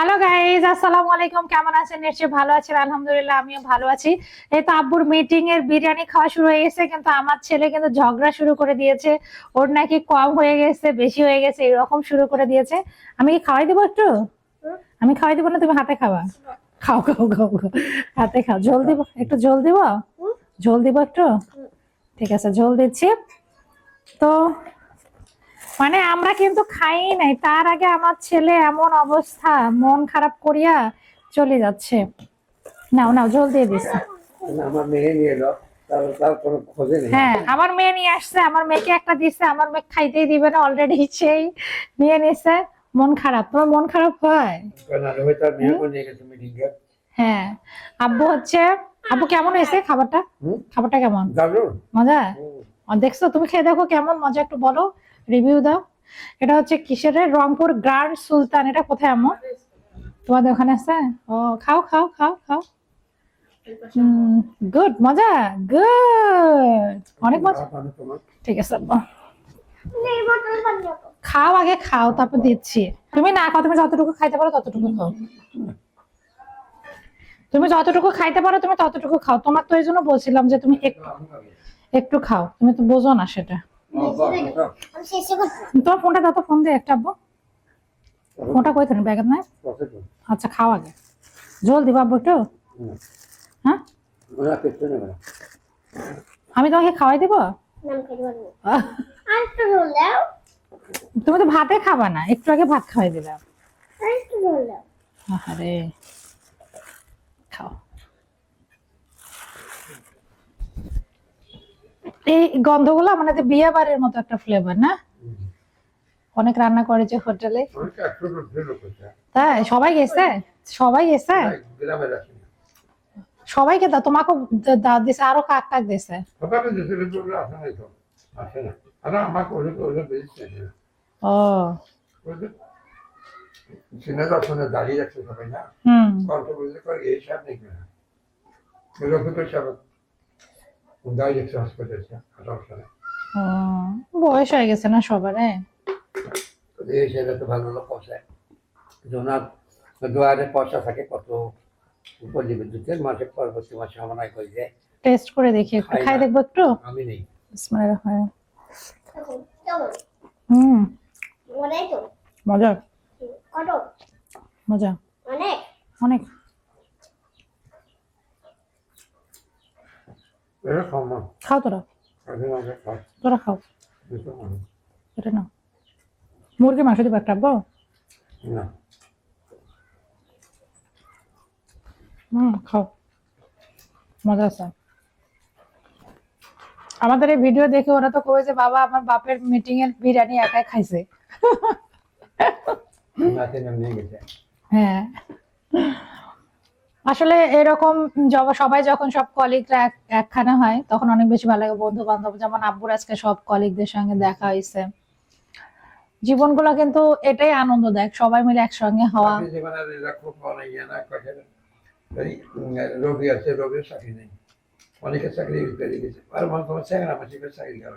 Hello guys আসসালামু আলাইকুম কেমন আছেন? নিশ্চয়ই ভালো আছেন। আলহামদুলিল্লাহ, আমিও ভালো আছি। এই তো আব্বুর মিটিং এর বিরিয়ানি খাওয়া শুরু হয়ে গেছে, কিন্তু আমার ছেলে কিন্তু ঝগড়া শুরু করে দিয়েছে। ওর নাকি কম হয়ে গেছে, বেশি হয়ে গেছে, এরকম শুরু করে দিয়েছে। আমি কি খাওয়াই দেবো একটু? আমি খাওয়াই দেবো না, তুমি হাতে খাওয়া খাও খাও খাও খাও। হাতে খাও। ঝোল দিব? একটু ঝোল দিব? ঝোল দিব একটু? ঠিক আছে, ঝোল দিচ্ছি। তো মানে আমরা কিন্তু খাই নাই। তার আগে আমার ছেলে এমন অবস্থা মন খারাপ করিয়া চলে যাচ্ছে। নাও নাও জল দিয়ে দিস আমার মেয়ে নিয়ে এলো তার তার কোনো খোঁজে নেই। হ্যাঁ আমার মেয়ে নিয়ে আসছে আমার মেয়েকে একটা দিছে আমার মেয়ে খাইতেই দিবে না অলরেডি সেই নিয়ে নিছে। মন খারাপ তোমার মন খারাপ হয়? হ্যাঁ আব্বু হচ্ছে আব্বু কেমন হয়েছে খাবারটা? খাবারটা কেমন? দারুণ। মজা? আর দেখছ তুমি খেয়ে দেখো কেমন মজা একটু বলো। রিভিউ দাও। এটা হচ্ছে কিসের? Rangpur Grand Sultan. এটা কোথায় আম্মু? তোমাদের ওখানে আছে? ও, খাও খাও খাও খাও। গুড মজা গুড অনেক মজা। ঠিক আছে খাও আগে, খাও, তারপর দিচ্ছি। তুমি না খাও, তুমি যতটুকু খাইতে পারো ততটুকু খাও। তুমি যতটুকু খাইতে পারো, তুমি ততটুকু খাও। তোমার তো এই জন্য বলছিলাম যে তুমি একটু একটু খাও। তুমি তো বোঝো না সেটা। তোমার ফোনটা দাও তো ফোন দিয়ে একটা আব্বু। ফোনটা কই থাকেন ব্যাগের নাই আচ্ছা খাও আগে। জল দিবা আব্বু একটু? হ্যাঁ? আমি তোমাকে খাওয়াই দিব? তুমি তো ভাতে খাবা না একটু আগে ভাত খাওয়াই দিলাম আরে খাও। এই গন্ধগুলো মানে তো বিয়ে বাড়ির মতো একটা ফ্লেভার না? অনেক রান্না করেছে হোটেলে। তাই? সবাই গেছে? সবাই গেছে? সবাইকে দাও তোমাকে দাও দিছে আরও কাক কাক দিছে। ও। দাঁড়িয়ে যাচ্ছে সবাই না হুম কণ্ঠ বললে করে এই সব যাচ্ছে হাসপাতালে আঠারো সালে বয়স হয়ে গেছে না সবার হ্যাঁ? এই তো ভালো লোক পয়সায় ওনার দুয়ারে পয়সা থাকে কত উপজীবী বিদ্যুতের মাসে পরবর্তী মাসে সমানায় করে যায় টেস্ট করে দেখি একটু খাই দেখব একটু আমি নেই বিসমিল্লাহির রহমানির রহিম। হুম মজা মজা অনেক এটা খাও তোরা। তোরা খাও। এটা না মুরগি মাংস দিবো একটা আব্বু না। হুম খাও। মজা আছে। আমাদের এই ভিডিও দেখে ওরা তো কবে যে বাবা আমার বাপের মিটিং এর বিরিয়ানি একাই খাইছে। হ্যাঁ। আসলে এরকম সবাই যখন সব কলিগরা একখানে হয় তখন অনেক বেশি ভালো লাগে বন্ধু বান্ধব যেমন আব্বুর আজকে সব কলিগদের সঙ্গে দেখা হয়েছে জীবনগুলো কিন্তু এটাই আনন্দ দেয় সবাই মিলে একসঙ্গে হওয়া। অনেক ইয়ে না কথা এই উম, রবি আছে রবির চাকরি নেই। অনেকে চাকরি পেয়ে গেছে। আর মনে তোমার চ্যাংরা মাসি চাকরি গেল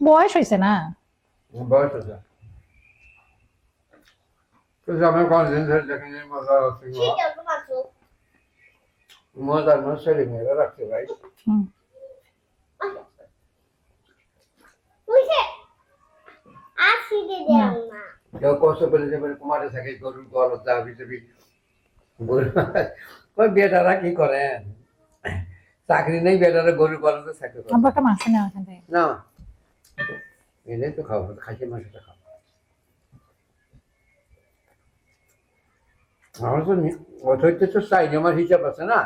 বয়স হয়েছে না? বয়স আছে তো আমি কোনদিন ধরে দেখেন মজা আছে মজার মনে ছেলে মেয়েরা রাখতে ভাই হুম কেউ কষ্ট করে যে কুমারে থাকে গরুর গল যা ভিতরে কই বেটারা কি করেন চাকরি নেই বেটারা গরুর গলতে থাকে আব্বু একটা মাংস নেওয়া এখান না এলেই তো খাব খাসির মাংসটা খাব আমার তো অথচ তো চাইনি আমার হিসাব আছে না।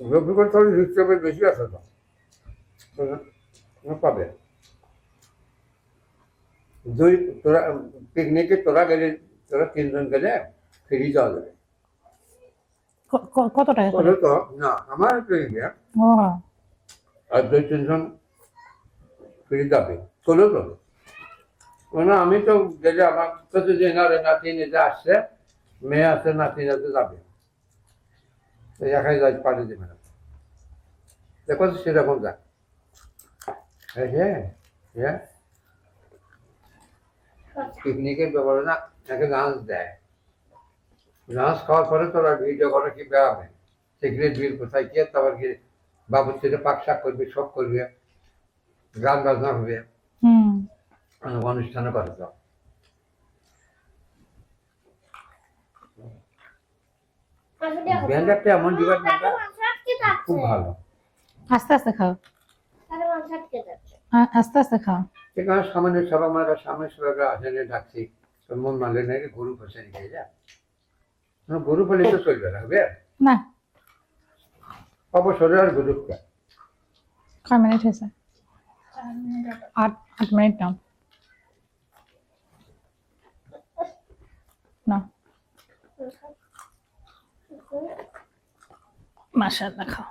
রবিবার তো হিসাবে বেশি আছে তো। পাবে। দুই তোরা পিকনিকে তোরা গেলে তোরা তিনজন গেলে ফিরি যাওয়া যাবে। কত টাকা করে তো। না আমার পিকনিকে আর দুই তিনজন ফিরে যাবে। চলো তো। মানে আমি তো গেলে আমার নাতি নিজে আসছে, মেয়ে আছে, নাতি নাতে যাবে। একাই দেবে দেখো সেরকম যাক হ্যাঁ হ্যাঁ পিকনিকের তাকে লাঞ্চ দেয়। লাঞ্চ খাওয়ার পরে তোরা ভিডিও করে কি বেড়াবে? সিগারেট বিল কোথায় গিয়ে তারপর গিয়ে বাবুর ছেলে পাক শাক করবে, সব করবে, গান বাজনা হবে। অনেক অনুষ্ঠানে করে ব্যান্ডারটা এমন ডিপার্টমেন্টটা খুব ভালো। আস্তে আস্তে খাও। আস্তে আস্তে খাও। সেখানে সামনে আমার ডাকছি মন মানলে নাকি গরু ফসে নিয়ে যা। না, গরু ফলে তো চলবে না হবে? না। অবসরে আর গরু। কয় মিনিট হয়েছে? আট আট মিনিট নাও। না। মাশাআল্লাহ খাও।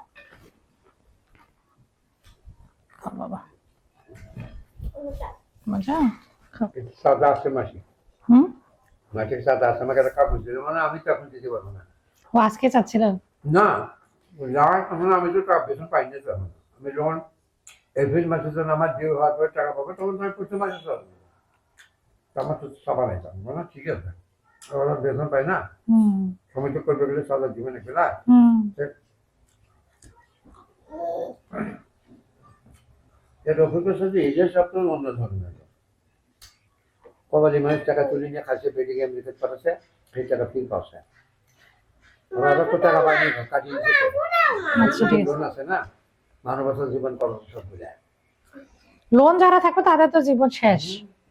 খাও বাবা। মজা? খাও। সাদা আছে মাসি। হুম? মাসির সাদা আছে আমাকে কাপড় দিল মানে আমি তো এখন দিতে পারব না। ও আজকে চাচ্ছিল? না আমি তো বেতন পাই না তখন আমি যখন এপ্রিল মাসে যখন আমার ডিউ হওয়ার পরে টাকা পাবো তখন আমি প্রতি মাসে আমার তো সবা নাই ঠিক আছে। ওরা বেতন পাই না। হুম। সময় তো করবে গেলে সাদা জীবনে হুম এর অভিজ্ঞতা সাথে এই যে সব তো অন্য ধরনের। কবালি মানুষ টাকা তুলে নিয়ে খাসে পেটে গিয়ে সেই টাকা ফির পাচ্ছে। ওরা তো টাকা পায়নি কাটিয়ে আচ্ছা, লোন আছে না? মানবতার জীবন কর্ম সব বোঝায় লোন যারা থাকবে তাদের তো জীবন শেষ।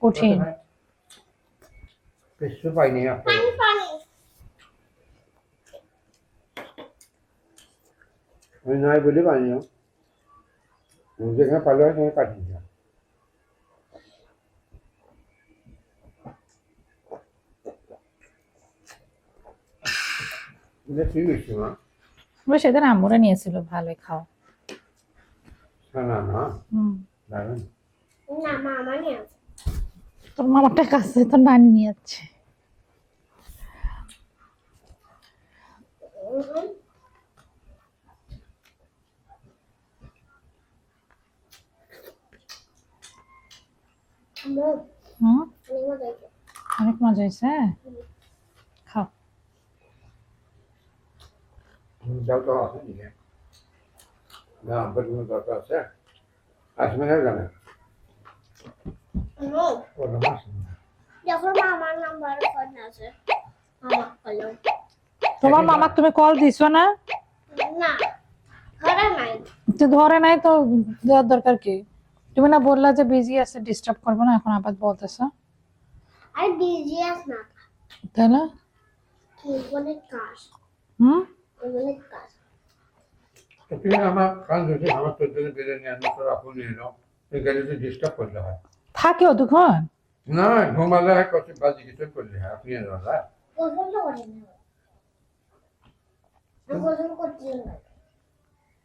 কঠিন। কিছু পাইনি আমি নয় বলে পাইনি যেখানে হয় সেখানে পাঠিয়ে দিলাম সেদিন আম্মুরা নিয়েছিল ভালোই খাও না না না মামা নিয়ে তোর মামাটা কাছে তোর নানি নিয়ে যাচ্ছে আম্মু হুম অনেক মজা হয়েছে অনেক মজা হয়েছে খাও যাও তো আছে নিয়ে না আব্বার কোনো দরকার আছে আসবে না জানে আম্মু ওটা মাস যখন মামার নাম্বার ফোন আছে। হলো তোমার মামাক তুমি কল দিছো না? না ঘরে নাই। তো ধরে নাই তো দেওয়ার দরকার কি? তুমি না বললা যে বিজি আছে ডিস্টার্ব করব না এখন আবার বলতেছো। আর বিজি আস না। তাহলে কি বলে কাজ? হুম? বলে কাজ? তুমি আমার আমার নিয়ে তো ডিস্টার্ব করলে হয়। থাকে না ঘুমালে হয় কত বাজি কিছু করলে হয়। আপনি গোসল তো করে না আমি গোসল করতে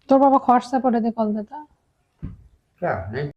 তোর বাবা হোয়াটসঅ্যাপ করে দে কল দেতা